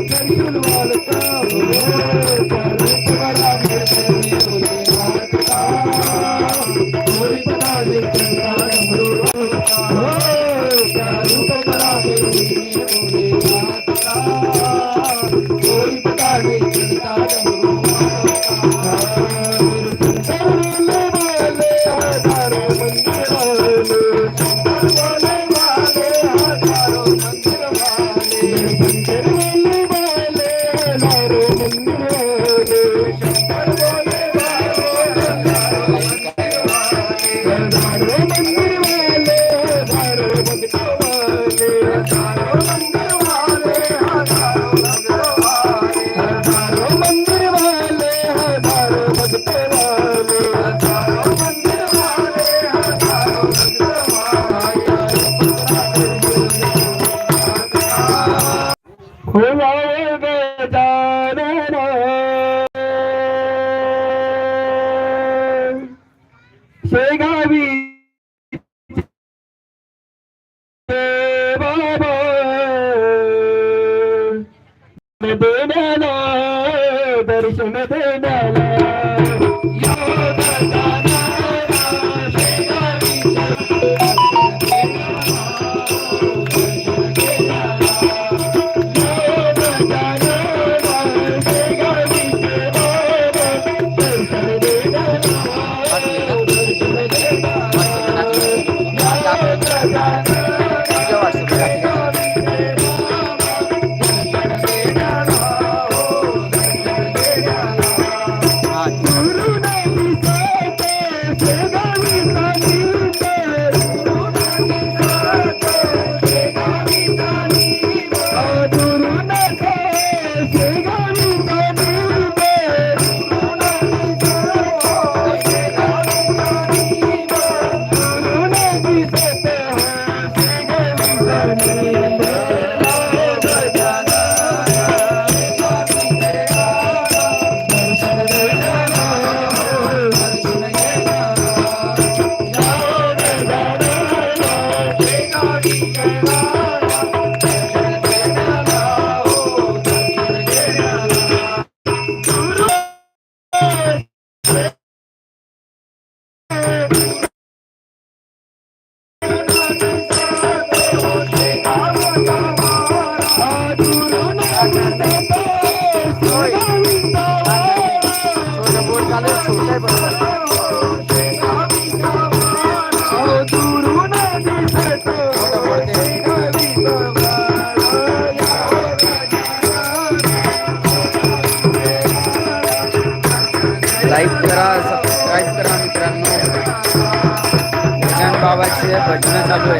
I'm gonna go.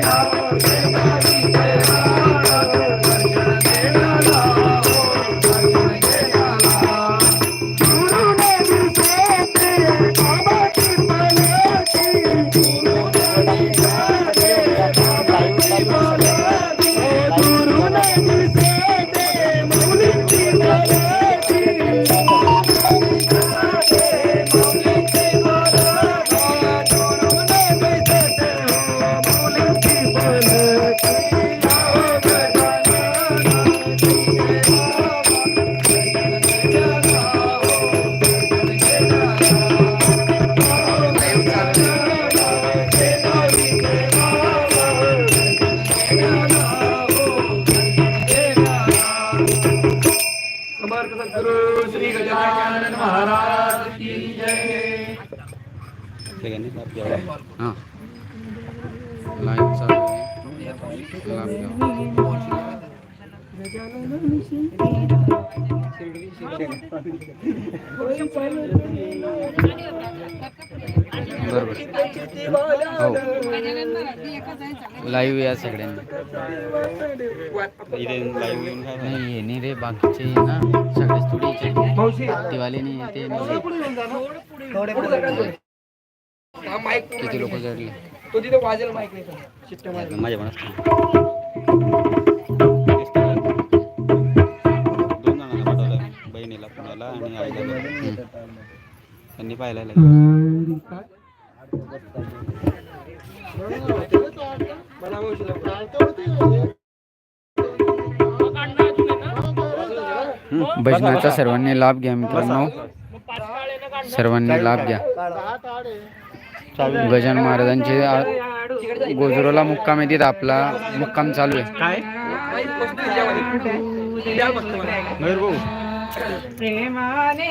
भजन हां. Live चालू आहे. लांब घ्या. बरोबर हो. लाईव्ह या सगळ्यांनी. नाही ये नाही रे बाकीचे ना. सगळे स्टुडिओचे दिवाळीने ते किती लोक जडले तो तिथे वाजेल माईक नाही माझ्या दोन जणांना पाठवलं बहिणीला पुण्याला आणि आईला. त्यांनी पाहिलं भजनाचा सर्वांनी लाभ घ्या मित्रांनो. सर्वांनी लाभ घ्या. गजान महाराजांचे गोजुराला मुक्काम येते आपला. मुक्काम चालू आहे. काय? प्रेमाने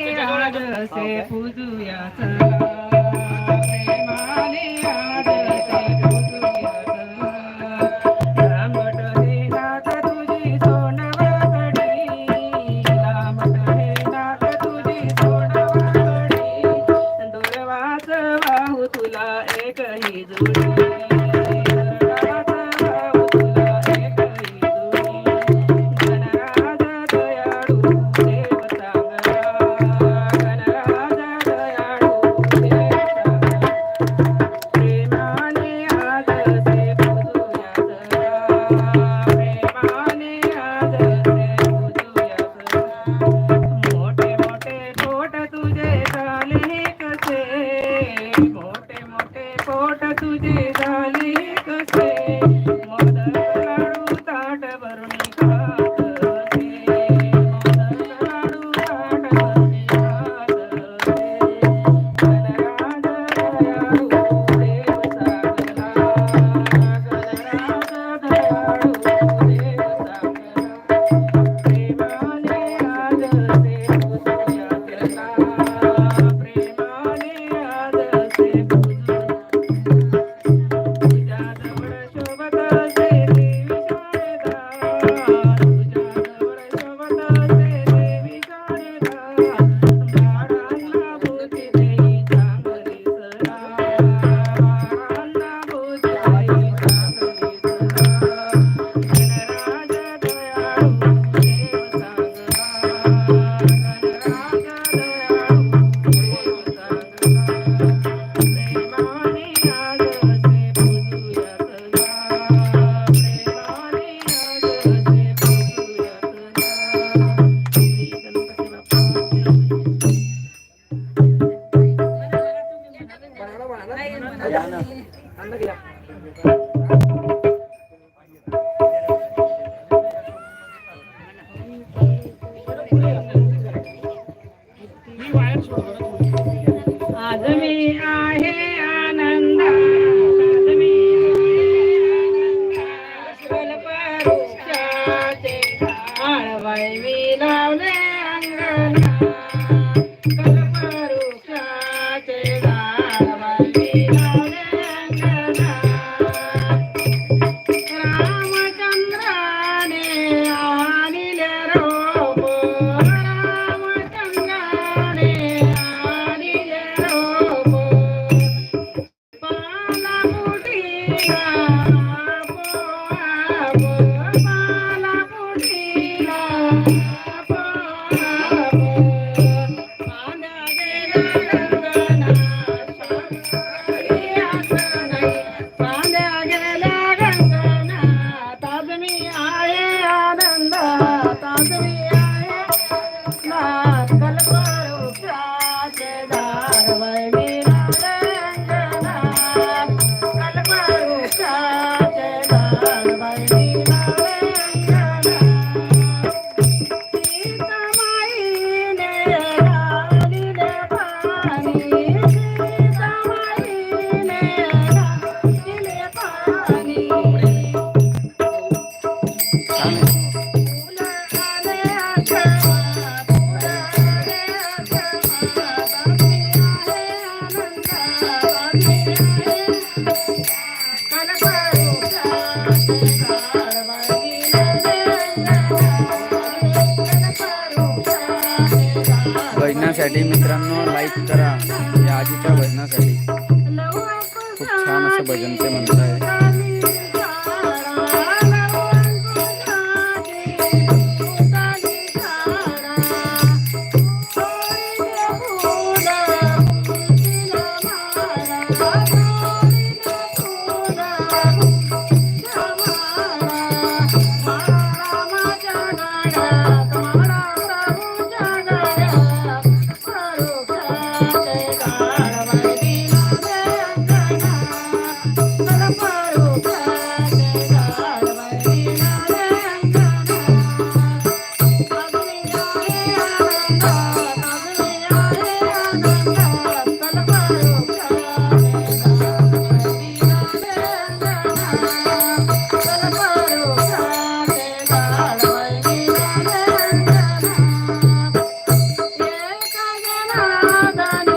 ಸಾಧನ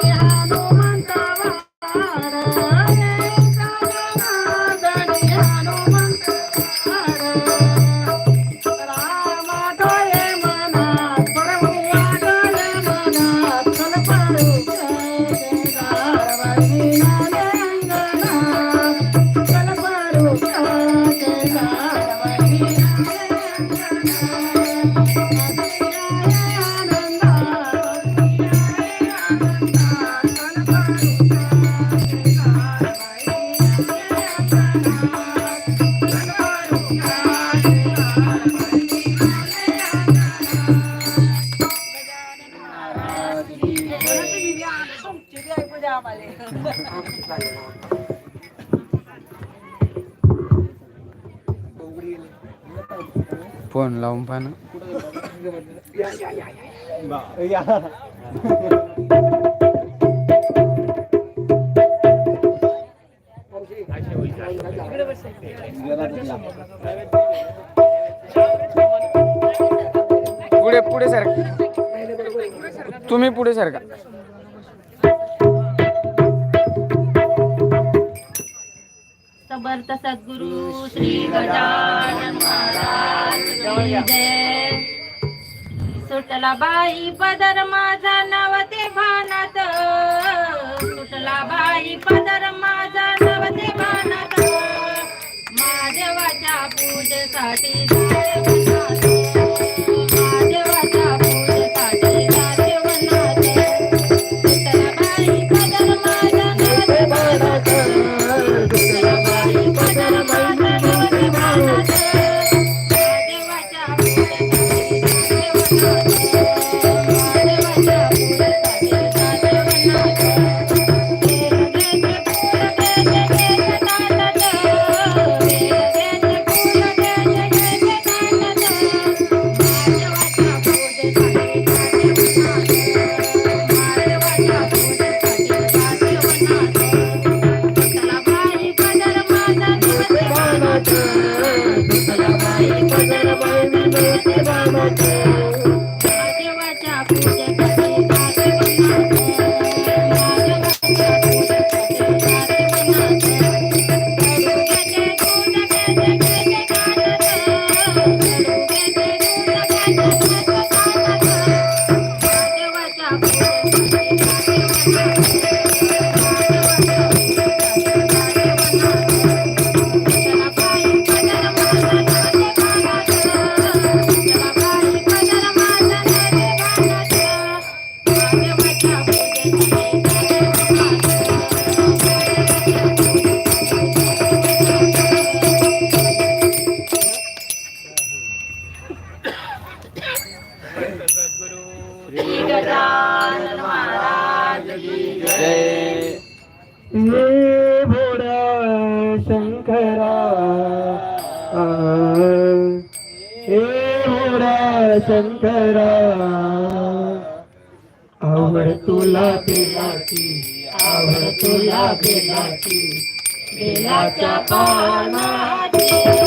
फोन लावून पाहा पुढे पुढे सारखा. तुम्ही पुढे सारखा. सद्गुरु श्री गजानन महाराज सुटला बाई पदर माझा नवते भानात. सुटला बाई पदर माझा नवते भानात. महादेवाच्या पूजेसाठी भोळा शंकरा हे भोळा शंकरा. आवड तुला बेलाची आवड तुला बेलाची बेलाच्या पानाची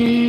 महाराज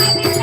Thank you.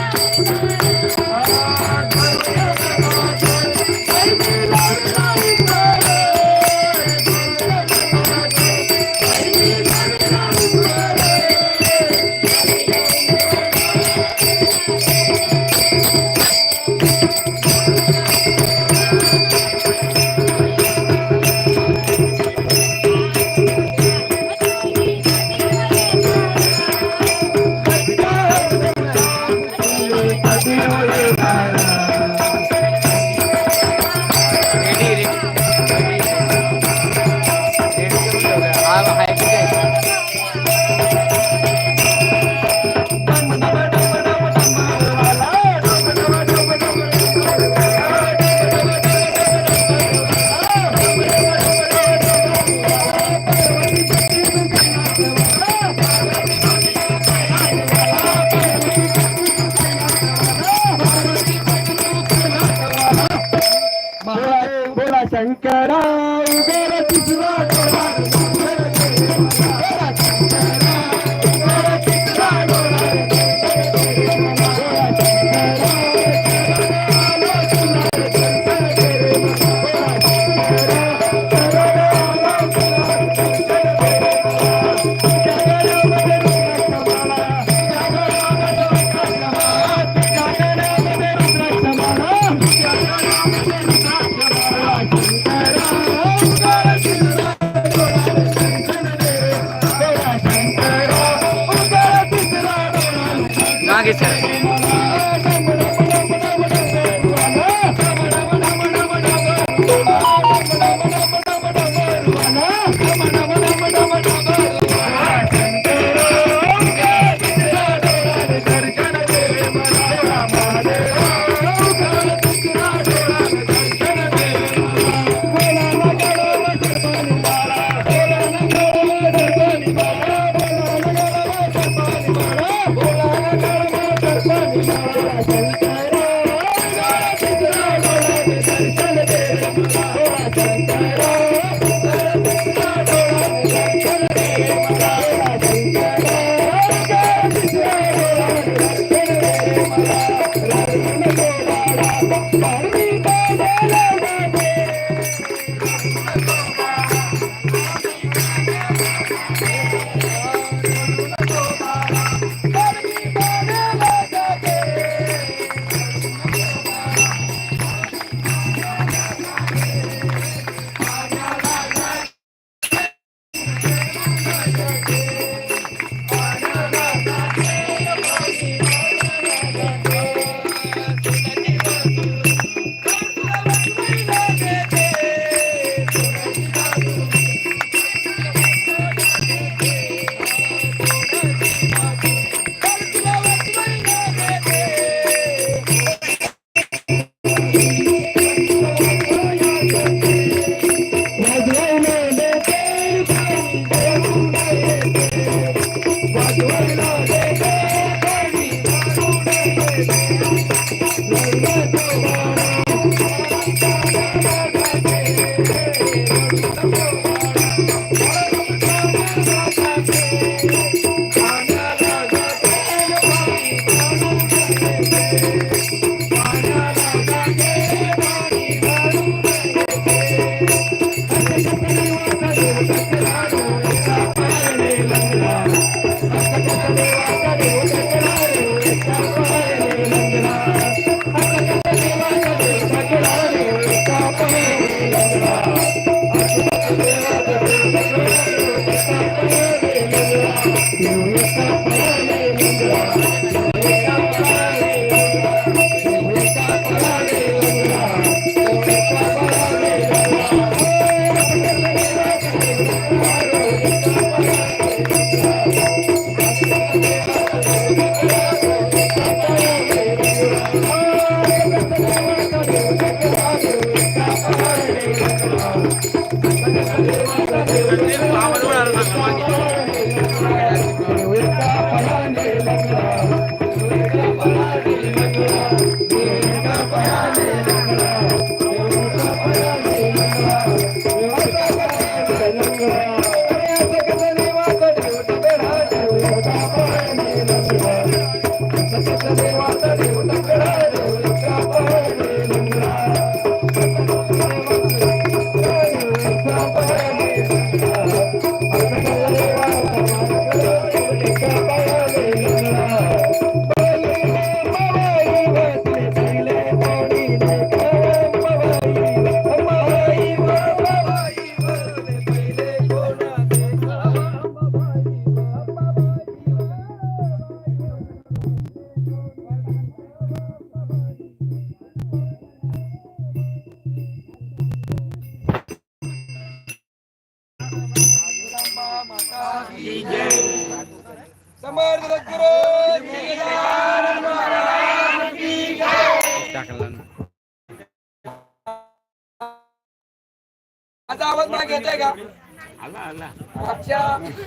माग येतोय का आमच्या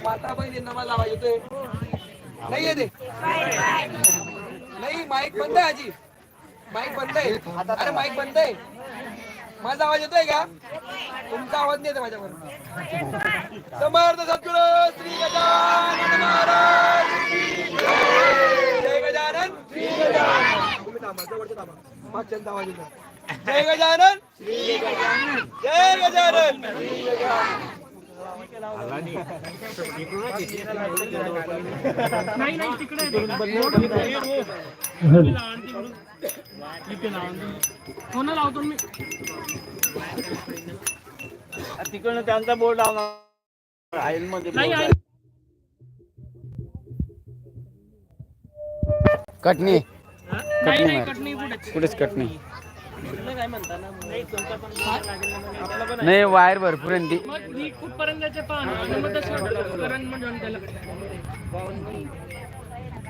माता बहिणींना मला आवाज येतोय. नाही येते. नाही माईक बंद आहे आजी. माईक बंद आहे. अरे माईक बंद आहे. माझा आवाज येतोय का? तुमचा आवाज नाही येत माझ्यावर. समर्थ सद्गुरू श्री गजानन महाराज. जय. गजानन. श्री गजानन तुम्ही थांबा जवळचे थांबा. मागच्यांचा आवाज येतो जय गजानन जय गजानन तिकडनं त्यांचा बोर्ड लावणार. आईल मध्ये कटणी कटणी. कुठेच कटणी नाही वायर भरपूर आहे ना ती. कुठपर्यंत पाहणं मग तसं करंट त्याला म्हणजे